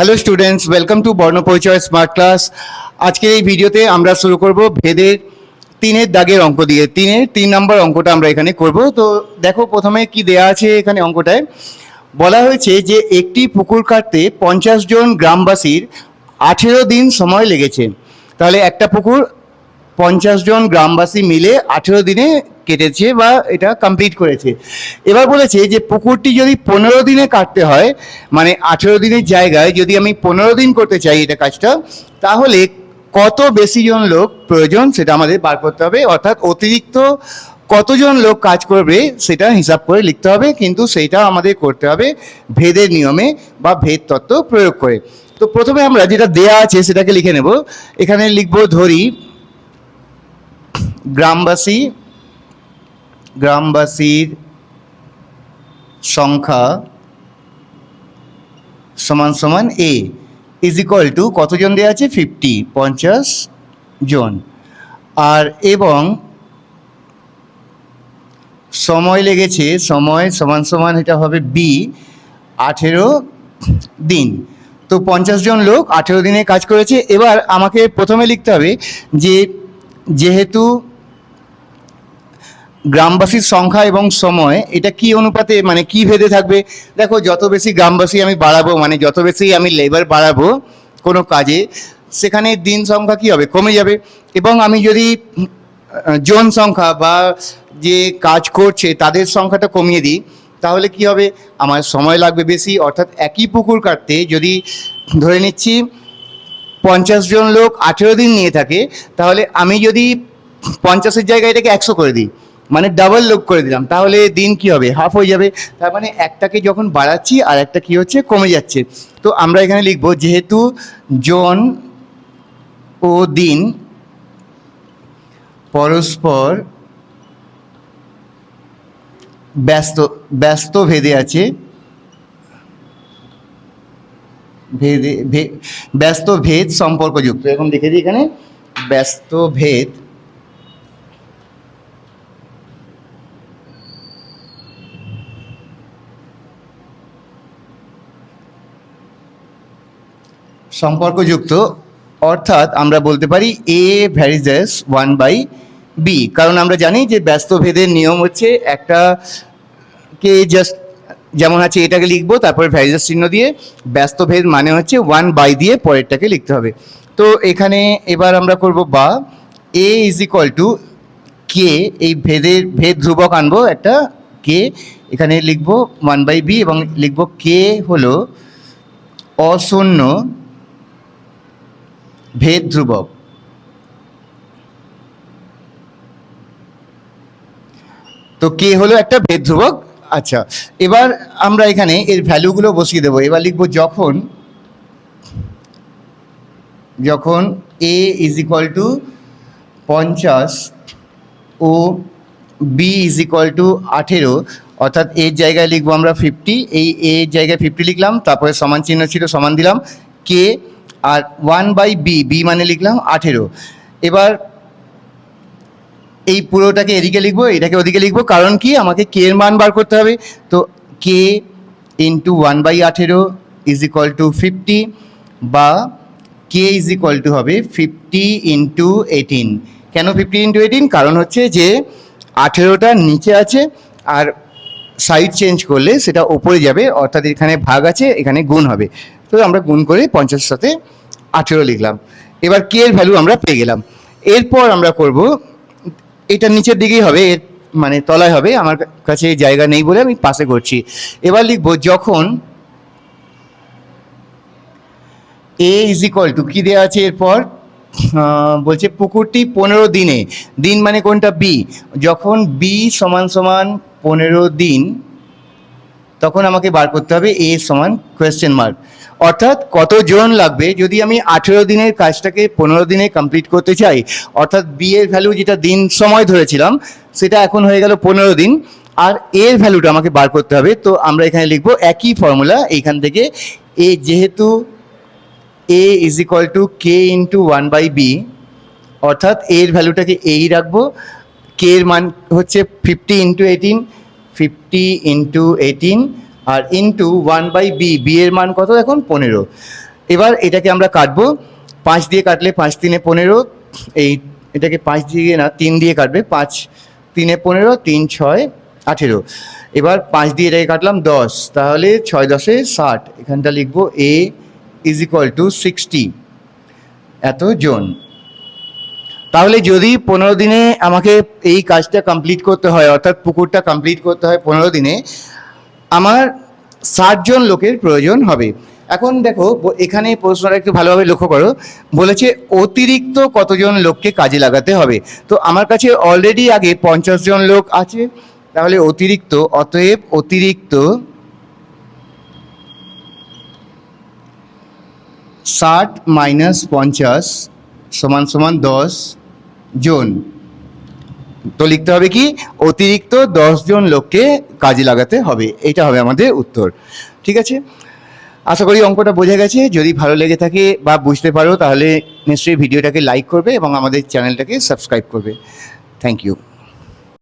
Hello students welcome two বর্ণ পরিচয় smart class আজকের এই ভিডিওতে আমরা শুরু করব ভেদের তিনের দাগের অঙ্ক দিয়ে। তিনের তিন নম্বর অঙ্কটা আমরা এখানে করব। তো দেখো, প্রথমে কি দেয়া আছে এখানে অঙ্কটায়? বলা হয়েছে যে একটি পুকুর কাটতে পঞ্চাশ জন গ্রামবাসীর আঠেরো দিন সময় লেগেছে। তাহলে একটা পুকুর পঞ্চাশ জন গ্রামবাসী মিলে আঠেরো দিনে কেটেছে বা এটা কমপ্লিট করেছে। এবার বলেছে যে পুকুরটি যদি পনেরো দিনে কাটতে হয় মানে আঠেরো দিনের জায়গায় যদি আমি পনেরো দিন করতে চাই এটা কাজটা, তাহলে কত বেশি জন লোক প্রয়োজন সেটা আমাদের বার করতে হবে, অর্থাৎ অতিরিক্ত কতজন লোক কাজ করবে সেটা হিসাব করে লিখতে হবে, কিন্তু সেইটা আমাদের করতে হবে ভেদের নিয়মে বা ভেদ তত্ত্ব প্রয়োগ করে। তো প্রথমে আমরা যেটা দেয়া আছে সেটাকে লিখে নেব। এখানে লিখব ধরি, গ্রামবাসী গ্রামবাসীর সংখ্যা সমান সমান এ ইজ ইকুয়াল টু কতজন দেওয়া আছে? ফিফটি পঞ্চাশ জন। আর এবং সময় লেগেছে, সময় সমান সমান এটা হবে বি আঠেরো দিন। তো পঞ্চাশ জন লোক আঠেরো দিনে কাজ করেছে। এবার আমাকে প্রথমে লিখতে হবে যে যেহেতু গ্রামবাসীর সংখ্যা এবং সময়, এটা কি অনুপাতে মানে কি ভেদে থাকবে? দেখো, যত বেশি গ্রামবাসী আমি বাড়াবো মানে যত বেশি আমি লেবার বাড়াবো কোনো কাজে, সেখানে দিন সংখ্যা কি হবে? কমে যাবে। এবং আমি যদি জন সংখ্যা বা যে কাজ করছে, তাদের সংখ্যাটা কমিয়ে দিই, তাহলে কি হবে? আমার সময় লাগবে বেশি। অর্থাৎ একই পুকুর কাটতে যদি, ধরে নিচ্ছি, পঞ্চাশ জন লোক আঠেরো দিন নিয়ে থাকে, তাহলে আমি যদি পঞ্চাশের জায়গায় এটাকে একশো করে দিই মানে ডাবল লোক করে দিলাম। তাহলে দিন কি হবে? হাফ হয়ে যাবে। তার মানে একটাকে যখন বাড়াচ্ছি আর একটা কি হচ্ছে? কমে যাচ্ছে। তো আমরা এখানে লিখব, যেহেতু জন ও দিন পরস্পর ব্যস্ত ব্যস্ত ভেদে আছে, ভেদে ব্যস্ত ভেদ সম্পর্কযুক্ত। এখন দেখে দিই এখানে, ব্যস্ত ভেদ সম্পর্কযুক্ত, অর্থাৎ আমরা বলতে পারি A varies one by B কারণ আমরা জানি যে ব্যস্ত ভেদের নিয়ম হচ্ছে একটা কে জাস্ট যেমন আছে এটাকে লিখব, তারপরে ভ্যারিজাস চিহ্ন দিয়ে, ব্যস্ত ভেদ মানে হচ্ছে ওয়ান বাই দিয়ে পরেরটাকে লিখতে হবে। তো এখানে এবার আমরা করব বা A is equal to K এই ভেদের, ভেদ ধ্রুবক আনব একটা কে এখানে লিখব ওয়ান বাই বি এবং লিখব কে হলো অশূন্য ভেদ ধ্রুবক। তো কে হলো একটা ভেদ ধ্রুবক? আচ্ছা এবার আমরা এখানে এর ভ্যালুগুলো বসিয়ে দেবো। এবার লিখব যখন যখন এ ইজ ইকুয়াল টু পঞ্চাশ ও বি ইজ ইকুয়াল টু আঠেরো, অর্থাৎ এর জায়গায় লিখব আমরা ফিফটি এই এর জায়গায় ফিফটি লিখলাম, তারপরে সমান চিহ্ন ছিল, সমান দিলাম কে আর ওয়ান বাই বি বি মানে লিখলাম আঠেরো। এবার এই পুরোটাকে এদিকে লিখব, এটাকে ওদিকে লিখব, কারণ কি? আমাকে কে এর মান বার করতে হবে। তো কে ইন্টু ওয়ান বাই আঠেরো ইজ ইকুয়াল টু ফিফটি বা কে ইজ ইকুয়াল টু হবে ফিফটি ইন্টু এইটিন কেন ফিফটি ইন্টু এইটিন কারণ হচ্ছে যে আঠেরোটা নিচে আছে আর সাইড চেঞ্জ করলে সেটা ওপরে যাবে, অর্থাৎ এখানে ভাগ আছে, এখানে গুণ হবে। তো আমরা গুণ করে পঞ্চাশের সাথে আঠেরো লিখলাম। এবার কে এর ভ্যালু আমরা পেয়ে গেলাম। এরপর আমরা করব, এটা নিচের দিকেই হবে, এর মানে তলায় হবে, আমার কাছে জায়গা নেই বলে আমি পাশে করছি। এবার লিখব, যখন এ ইজ ইকুয়াল টু কী দেওয়া আছে এরপর? বলছে পুকুরটি পনেরো দিনে। দিন মানে কোনটা? বি যখন বি সমান সমান পনেরো দিন তখন আমাকে বার করতে হবে এ সমান কোয়েশ্চেন মার্ক অর্থাৎ কতজন লাগবে যদি আমি আঠেরো দিনের কাজটাকে পনেরো দিনে কমপ্লিট করতে চাই? অর্থাৎ বি এর ভ্যালু যেটা দিন সময় ধরেছিলাম, সেটা এখন হয়ে গেল পনেরো দিন। আর এর ভ্যালুটা আমাকে বার করতে হবে, তো আমরা এখানে লিখব একই ফর্মুলা এইখান থেকে এ যেহেতু A is equal to K into one by B অর্থাৎ এর ভ্যালুটাকে এই রাখব। কে এর মান হচ্ছে fifty into eighteen fifty into eighteen R into one by B B এর মান কত এখন পনেরো। এবার এটাকে আমরা কাটবো। পাঁচ দিয়ে কাটলে পাঁচ তিনে পনেরো। এই এটাকে পাঁচ দিয়ে না, তিন দিয়ে কাটবে। পাঁচ তিনে পনেরো, তিন ছয়, আঠেরো। এবার পাঁচ দিয়ে এটাকে কাটলাম দশ। তাহলে ছয় দশে ষাট। এখানটা লিখব A is equal to sixty এত জন তাহলে যদি পনেরো দিনে আমাকে এই কাজটা কমপ্লিট করতে হয়, অর্থাৎ পুকুরটা কমপ্লিট করতে হয় পনেরো দিনে, আমার ষাটজন লোকের প্রয়োজন হবে। এখন দেখো এখানে প্রশ্নটা একটু ভালোভাবে লক্ষ্য করো। বলেছে অতিরিক্ত কতজন লোককে কাজে লাগাতে হবে? তো আমার কাছে অলরেডি আগে পঞ্চাশ জন লোক আছে। তাহলে অতিরিক্ত, অতএব অতিরিক্ত ষাট মাইনাস পঞ্চাশ সমান সমান দশ জন। তো লিখতে হবে কি? অতিরিক্ত জন লোককে কাজে লাগাতে হবে। এটা হবে আমাদের উত্তর। ঠিক আছে? আশা করি অঙ্কটা বোঝা গেছে। যদি ভালো লেগে থাকে বা বুঝতে পারো, তাহলে নিশ্চয়ই ভিডিওটাকে লাইক করবে এবং আমাদের চ্যানেলটাকে সাবস্ক্রাইব করবে। Thank you